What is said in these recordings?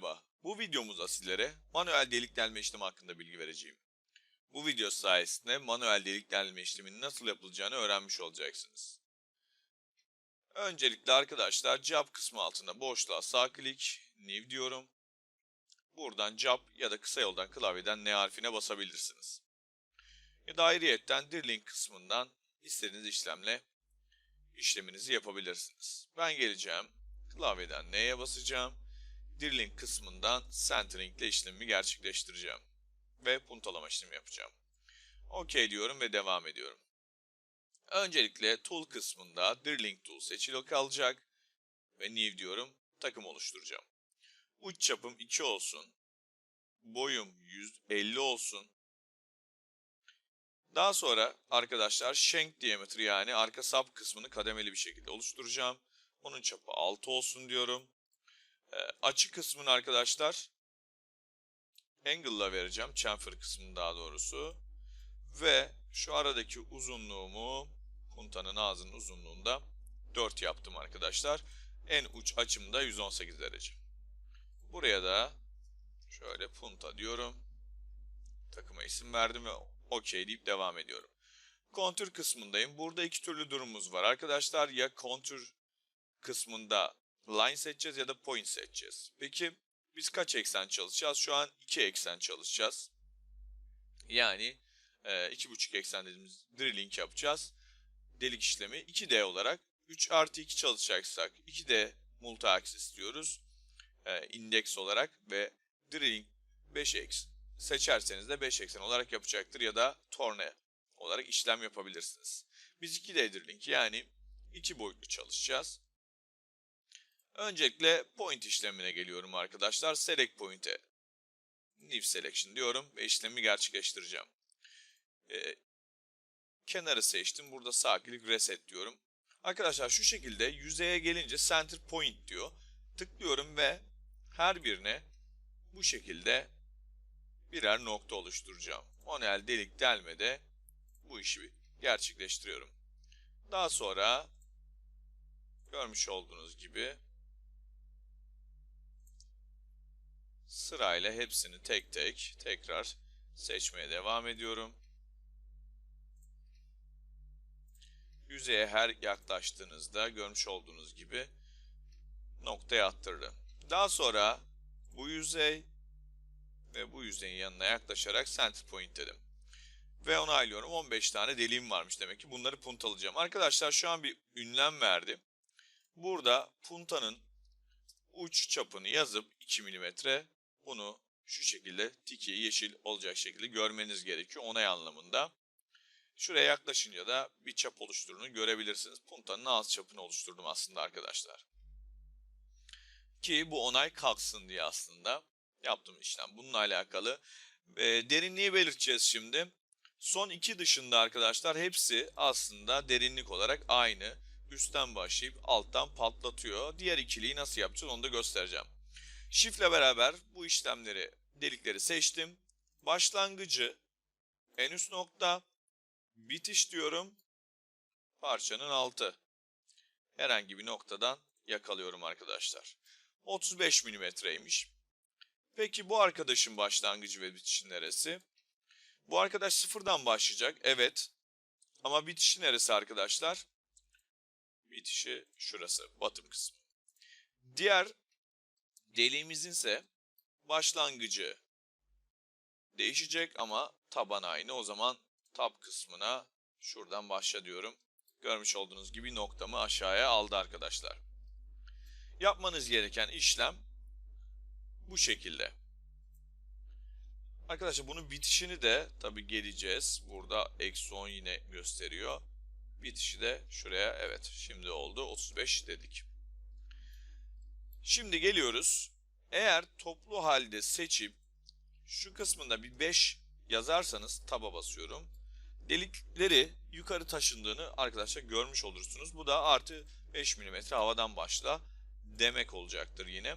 Merhaba, bu videomuzda sizlere manuel delik delme işlemi hakkında bilgi vereceğim. Bu video sayesinde manuel delik delme işleminin nasıl yapılacağını öğrenmiş olacaksınız. Öncelikle arkadaşlar job kısmı altında boşluğa sağ klik, new diyorum. Buradan job ya da kısa yoldan klavyeden N harfine basabilirsiniz. Ya da ayrıyetten drilling kısmından istediğiniz işlemle işleminizi yapabilirsiniz. Ben geleceğim, klavyeden N'ye basacağım. Drilling kısmından centering ile işlemimi gerçekleştireceğim. Ve puntalama işlemi yapacağım. OK diyorum ve devam ediyorum. Öncelikle tool kısmında drilling tool seçili kalacak. Ve new diyorum. Takım oluşturacağım. Uç çapım 2 olsun. Boyum 150 olsun. Daha sonra arkadaşlar shank diameter yani arka sap kısmını kademeli bir şekilde oluşturacağım. Onun çapı 6 olsun diyorum. E, açı kısmını arkadaşlar angle'la vereceğim. Chamfer kısmını daha doğrusu. Ve şu aradaki uzunluğumu puntanın ağzının uzunluğunda 4 yaptım arkadaşlar. En uç açım da 118 derece. Buraya da şöyle punta diyorum. Takıma isim verdim ve OK deyip devam ediyorum. Kontür kısmındayım. Burada iki türlü durumumuz var. Arkadaşlar ya kontür kısmında line seçeceğiz ya da point seçeceğiz. Peki biz kaç eksen çalışacağız? Şu an 2 eksen çalışacağız. Yani e, iki buçuk eksen dediğimiz drilling yapacağız. Delik işlemi 2D olarak 3 artı 2 çalışacaksak 2D multi axis diyoruz. E, indeks olarak ve drilling 5 eksen seçerseniz de 5 eksen olarak yapacaktır ya da torne olarak işlem yapabilirsiniz. Biz 2D drilling yani iki boyutlu çalışacağız. Öncelikle point işlemine geliyorum arkadaşlar. Select point'e new selection diyorum ve işlemi gerçekleştireceğim. Ee, kenarı seçtim. Burada sağ klik reset diyorum. Arkadaşlar şu şekilde yüzeye gelince center point diyor. Tıklıyorum ve her birine bu şekilde birer nokta oluşturacağım. Manuel delik delmede bu işi gerçekleştiriyorum. Daha sonra görmüş olduğunuz gibi Sırayla hepsini tek tek tekrar seçmeye devam ediyorum. Yüzeye her yaklaştığınızda görmüş olduğunuz gibi noktaya attırdı. Daha sonra bu yüzey ve bu yüzeyin yanına yaklaşarak center point dedim. Ve onaylıyorum. 15 tane deliğim varmış demek ki. Bunları puntalayacağım. Arkadaşlar şu an bir ünlem verdim. Burada puntanın uç çapını yazıp 2 mm bunu şu şekilde tiki yeşil olacak şekilde görmeniz gerekiyor onay anlamında. Şuraya yaklaşınca da bir çap oluşturduğunu görebilirsiniz. Punta'nın ağız çapını oluşturdum aslında arkadaşlar. Ki bu onay kalksın diye aslında yaptığım işlem bununla alakalı. E, derinliği belirteceğiz şimdi. Son iki dışında arkadaşlar hepsi aslında derinlik olarak aynı. Üstten başlayıp alttan patlatıyor. Diğer ikiliyi nasıl yapacağız onu da göstereceğim. Shift ile beraber bu işlemleri, delikleri seçtim. Başlangıcı en üst nokta, bitiş diyorum. Parçanın altı. Herhangi bir noktadan yakalıyorum arkadaşlar. 35 milimetreymiş. Peki bu arkadaşın başlangıcı ve bitişi neresi? Bu arkadaş sıfırdan başlayacak. Evet. Ama bitişi neresi arkadaşlar? Bitişi şurası. Batım kısmı. Diğer Deliğimizin ise başlangıcı değişecek ama taban aynı. O zaman tab kısmına şuradan başla diyorum. Görmüş olduğunuz gibi noktamı aşağıya aldı arkadaşlar. Yapmanız gereken işlem bu şekilde. Arkadaşlar bunun bitişini de tabi geleceğiz. Burada eksi 10 yine gösteriyor. Bitişi de şuraya evet şimdi oldu 35 dedik. Şimdi geliyoruz. Eğer toplu halde seçip şu kısmında bir 5 yazarsanız taba basıyorum. Delikleri yukarı taşındığını arkadaşlar görmüş olursunuz. Bu da artı 5 mm havadan başla demek olacaktır yine.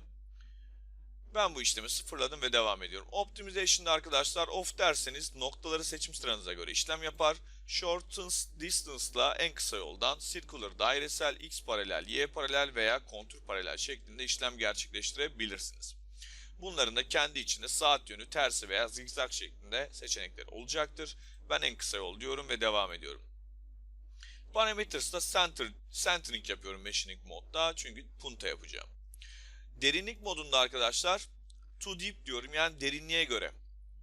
Ben bu işlemi sıfırladım ve devam ediyorum. Optimization'da arkadaşlar off derseniz noktaları seçim sıranıza göre işlem yapar. Shortens distance'la en kısa yoldan circular dairesel, x paralel, y paralel veya kontur paralel şeklinde işlem gerçekleştirebilirsiniz. Bunların da kendi içinde saat yönü tersi veya zigzag şeklinde seçenekleri olacaktır. Ben en kısa yol diyorum ve devam ediyorum. Parameters'ta center, centering yapıyorum machining modda çünkü punta yapacağım. Derinlik modunda arkadaşlar to deep diyorum yani derinliğe göre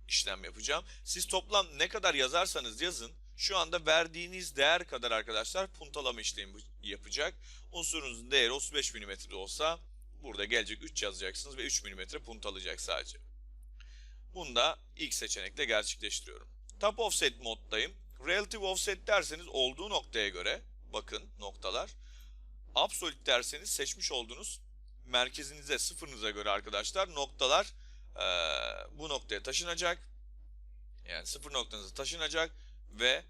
işlem yapacağım. Siz toplam ne kadar yazarsanız yazın şu anda verdiğiniz değer kadar arkadaşlar puntalama işlemi yapacak. Unsurunuzun değeri 35 mm olsa burada gelecek 3 yazacaksınız ve 3 mm puntalayacak sadece. Bunu da ilk seçenekle gerçekleştiriyorum. Top offset moddayım. Relative offset derseniz olduğu noktaya göre bakın noktalar. Absolute derseniz seçmiş olduğunuz merkezinize sıfırınıza göre arkadaşlar noktalar e, bu noktaya taşınacak. Yani sıfır noktanıza taşınacak ve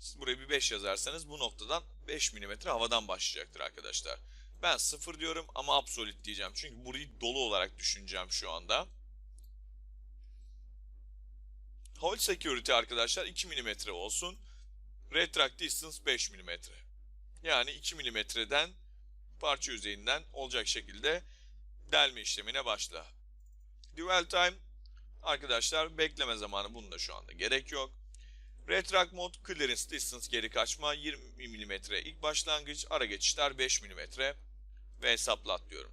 siz buraya bir 5 yazarsanız bu noktadan 5 mm havadan başlayacaktır arkadaşlar. Ben 0 diyorum ama absolute diyeceğim. Çünkü burayı dolu olarak düşüneceğim şu anda. Hold security arkadaşlar 2 mm olsun. Retract distance 5 mm. Yani 2 mm'den parça yüzeyinden olacak şekilde delme işlemine başla. Dwell time arkadaşlar bekleme zamanı bunda şu anda gerek yok. Retract mod clearance distance geri kaçma 20 mm ilk başlangıç ara geçişler 5 mm ve hesaplat diyorum.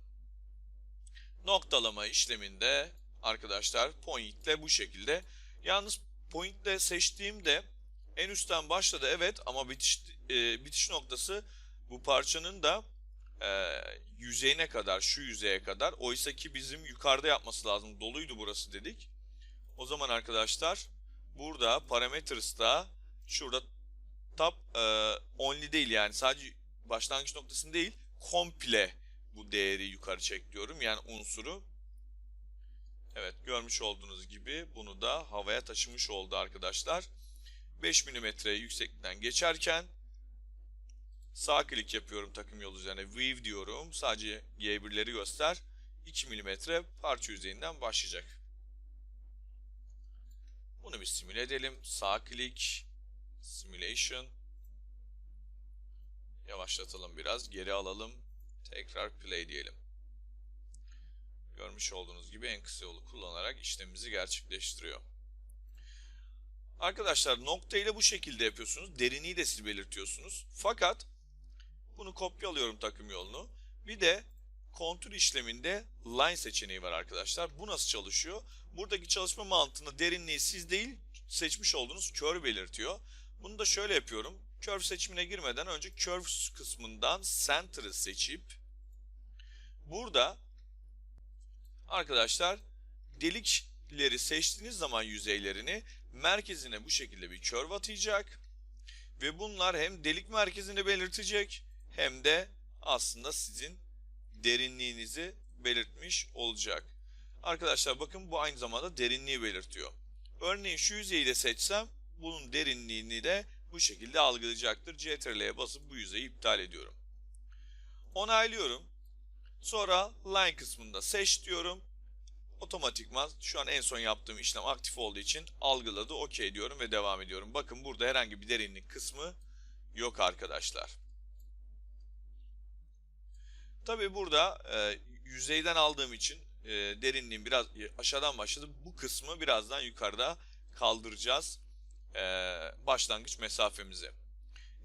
Noktalama işleminde arkadaşlar point ile bu şekilde. Yalnız point ile seçtiğimde en üstten başladı evet ama bitiş, e, bitiş noktası bu parçanın da e, yüzeyine kadar şu yüzeye kadar oysa ki bizim yukarıda yapması lazım doluydu burası dedik. O zaman arkadaşlar burada parametres'ta şurada top e, only değil yani sadece başlangıç noktasını değil komple bu değeri yukarı çek diyorum yani unsuru. Evet görmüş olduğunuz gibi bunu da havaya taşımış oldu arkadaşlar. 5 mm yükseklikten geçerken sağ klik yapıyorum takım yolu üzerine Weave diyorum. Sadece G1'leri göster. 2 mm parça yüzeyinden başlayacak. Bunu bir simüle edelim. Sağ klik Simulation Yavaşlatalım biraz. Geri alalım. Tekrar play diyelim. Görmüş olduğunuz gibi en kısa yolu kullanarak işlemimizi gerçekleştiriyor. Arkadaşlar nokta ile bu şekilde yapıyorsunuz. Derinliği de siz belirtiyorsunuz. Fakat bunu kopyalıyorum takım yolunu. Bir de kontür işleminde line seçeneği var arkadaşlar. Bu nasıl çalışıyor? Buradaki çalışma mantığında derinliği siz değil seçmiş olduğunuz curve belirtiyor. Bunu da şöyle yapıyorum. Curve seçimine girmeden önce curve kısmından center'ı seçip burada arkadaşlar delikleri seçtiğiniz zaman yüzeylerini merkezine bu şekilde bir curve atayacak ve bunlar hem delik merkezini belirtecek hem de aslında sizin derinliğinizi belirtmiş olacak. Arkadaşlar bakın bu aynı zamanda derinliği belirtiyor. Örneğin şu yüzeyi de seçsem bunun derinliğini de bu şekilde algılayacaktır. CTRL'ye basıp bu yüzeyi iptal ediyorum. Onaylıyorum. Sonra line kısmında seç diyorum. Otomatikman şu an en son yaptığım işlem aktif olduğu için algıladı. OK diyorum ve devam ediyorum. Bakın burada herhangi bir derinlik kısmı yok arkadaşlar. Tabi burada e, yüzeyden aldığım için e, derinliğim biraz aşağıdan başladı. Bu kısmı birazdan yukarıda kaldıracağız e, başlangıç mesafemizi.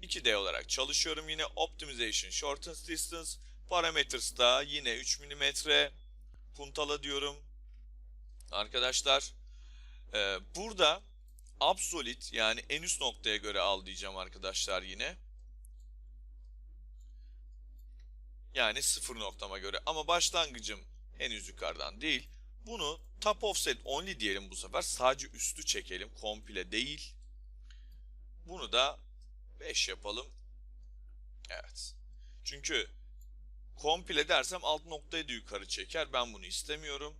2D olarak çalışıyorum yine Optimization Shortest Distance Parametres'da yine 3 mm puntala diyorum. Arkadaşlar e, burada Absolute yani en üst noktaya göre al diyeceğim arkadaşlar yine. Yani sıfır noktama göre ama başlangıcım henüz yukarıdan değil. Bunu top offset only diyelim bu sefer. Sadece üstü çekelim. Komple değil. Bunu da 5 yapalım. Evet. Çünkü komple dersem alt noktayı da yukarı çeker. Ben bunu istemiyorum.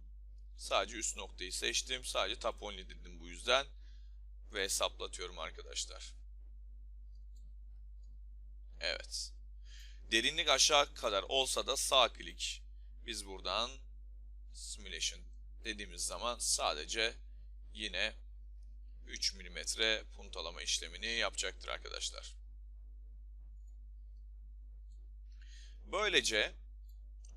Sadece üst noktayı seçtim. Sadece top only dedim bu yüzden. Ve hesaplatıyorum arkadaşlar. Evet. Derinlik aşağı kadar olsa da sağ klik. Biz buradan simulation dediğimiz zaman sadece yine 3 mm puntalama işlemini yapacaktır arkadaşlar. Böylece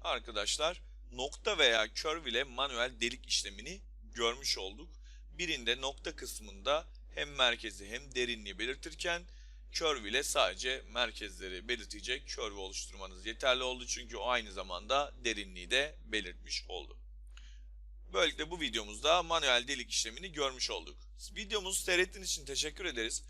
arkadaşlar nokta veya curve ile manuel delik işlemini görmüş olduk. Birinde nokta kısmında hem merkezi hem derinliği belirtirken curve ile sadece merkezleri belirtecek curve oluşturmanız yeterli oldu. Çünkü o aynı zamanda derinliği de belirtmiş oldu. Böylelikle bu videomuzda manuel delik işlemini görmüş olduk. Videomuzu seyrettiğiniz için teşekkür ederiz.